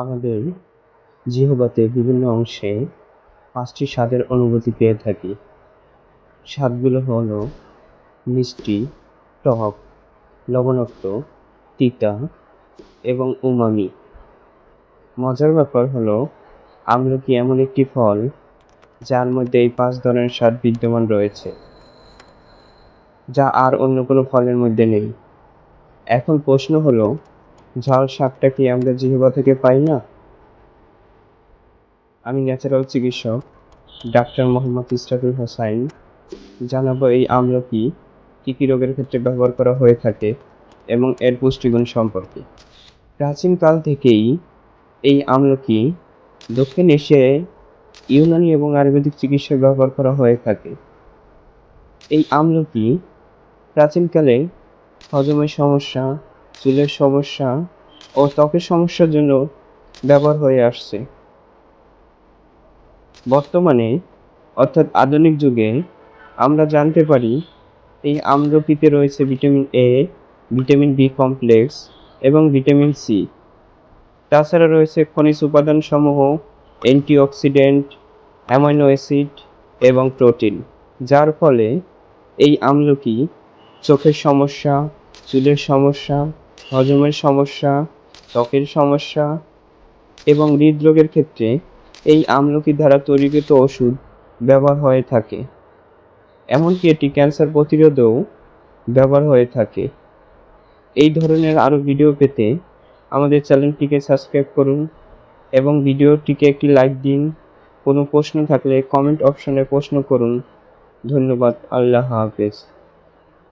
আমাদের জিহ্বাতে বিভিন্ন অংশে পাঁচটি স্বাদের অনুভূতি পেয়ে থাকি। স্বাদগুলো হলো মিষ্টি, টক, লবণাক্ত, তিতা এবং উমামি। মজার ব্যাপার হলো আমলকি এমন একটি ফল যার মধ্যে এই পাঁচ ধরনের স্বাদ বিদ্যমান রয়েছে? যা আর অন্য কোনো ফলের মধ্যে নেই। এখন প্রশ্ন হলো ঝাল স্বাদটা কি আমরা জিহ্বা থেকে পাই না? আমি ন্যাচারাল চিকিৎসক, ডাক্তার মোহাম্মদ ইস্টাকুল হোসাইন। জানাব এই আমলকি কী কী রোগের ক্ষেত্রে ব্যবহার করা হয়ে থাকে এবং এর পুষ্টিগুণ সম্পর্কে। প্রাচীনকাল থেকেই এই আমলকি দক্ষিণ এশিয়ায় ইউনানি এবং আয়ুর্বেদিক চিকিৎসায় ব্যবহার করা হয়ে থাকে। এই আমলকি প্রাচীনকালে হজমের সমস্যা, চুলের সমস্যা ও ত্বকের সমস্যার জন্য ব্যবহার হয়ে আসছে। বর্তমানে, অর্থাৎ আধুনিক যুগে, আমরা জানতে পারি এই আমলকিতে রয়েছে vitamin A vitamin B complex এবং ভিটামিন সি তাছাড়া রয়েছে খনিজ উপাদানসমূহ, অ্যান্টিঅক্সিডেন্ট, অ্যামাইনো অ্যাসিড এবং প্রোটিন, যার ফলে এই আমলকি চোখের সমস্যা, চুলের সমস্যা, হজমের সমস্যা ত্বকের সমস্যা এবং হৃদরোগের ক্ষেত্রে এই আমলকি দ্বারা তৈরিকৃত ওষুধ ব্যবহার হয়ে থাকে। এমনকি এটি ক্যান্সার প্রতিরোধেও ব্যবহার হয়ে থাকে। এই ধরনের আরও ভিডিও পেতে আমাদের চ্যানেলটিকে সাবস্ক্রাইব করুন এবং ভিডিওটিকে একটি লাইক দিন। কোনো প্রশ্ন থাকলে কমেন্ট অপশনে প্রশ্ন করুন। ধন্যবাদ, আল্লাহ হাফেজ।